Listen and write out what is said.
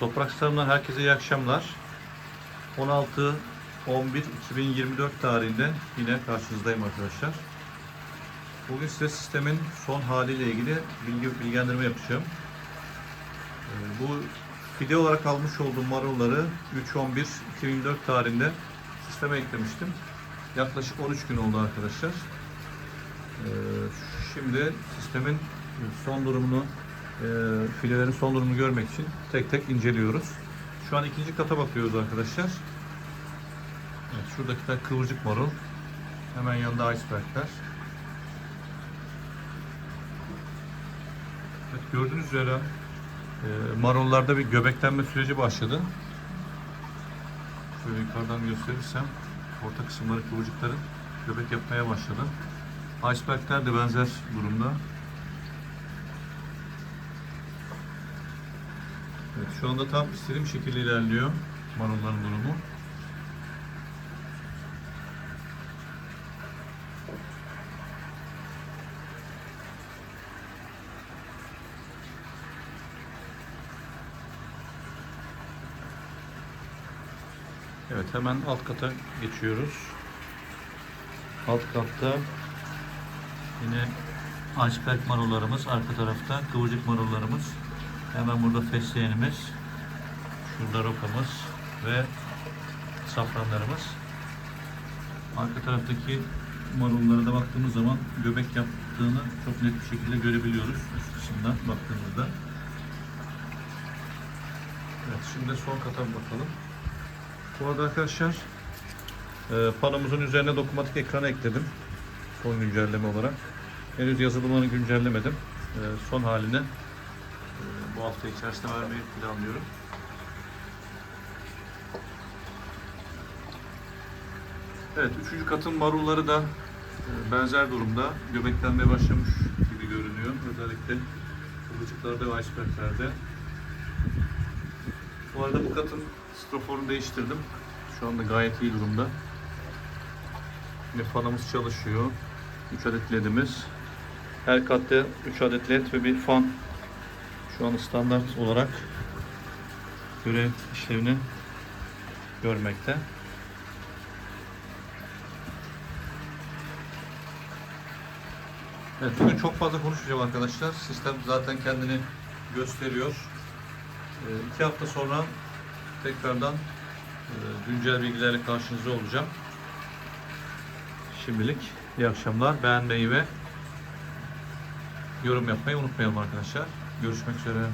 Toprak Starım'dan herkese iyi akşamlar. 16 11 2024 tarihinde yine karşınızdayım arkadaşlar. Bugün size sistemin son haliyle ilgili bilgi bilgilendirme yapacağım. Ee, Bu video olarak almış olduğum marulları 3 2024 tarihinde sisteme eklemiştim. Yaklaşık 13 gün oldu arkadaşlar. Ee, Şimdi sistemin son durumunu, filelerin son durumunu görmek için tek tek inceliyoruz. Şu an ikinci kata bakıyoruz arkadaşlar. Evet, şuradakiler kıvırcık marul. Hemen yanında icebergler. Evet, gördüğünüz üzere e, marullarda bir göbeklenme süreci başladı. Şöyle yukarıdan gösterirsem orta kısımları kıvırcıkların göbek yapmaya başladı. Icebergler de benzer durumda. Evet, şu anda tam istediğim şekilde ilerliyor marulların durumu. Evet hemen alt kata geçiyoruz. Alt katta yine iceberg marullarımız, arka tarafta kıvırcık marullarımız. Hemen burada fesleğenimiz, şurada rokamız ve safranlarımız. Arka taraftaki marullara da baktığımız zaman göbek yaptığını çok net bir şekilde görebiliyoruz üst kısımdan baktığımızda. Evet şimdi son kata bakalım. Bu arada arkadaşlar e, panomuzun üzerine dokunmatik ekranı ekledim. Son güncelleme olarak. Henüz yazılımını güncellemedim. E, son halini bu hafta içerisinde vermeyi planlıyorum. Evet, üçüncü katın marulları da e, benzer durumda. Göbeklenmeye başlamış gibi görünüyor. Özellikle kıvırcıklarda ve iceberglerde. Bu arada bu katın stroforunu değiştirdim. Şu anda gayet iyi durumda. Yine fanımız çalışıyor. 3 adet ledimiz. Her katta 3 adet led ve bir fan şu an standart olarak görev işlevini görmekte. Evet, bugün çok fazla konuşmayacağım arkadaşlar. Sistem zaten kendini gösteriyor. Ee, iki hafta sonra tekrardan e, güncel bilgilerle karşınızda olacağım. Şimdilik iyi akşamlar. Beğenmeyi ve yorum yapmayı unutmayalım arkadaşlar. Görüşmek üzere.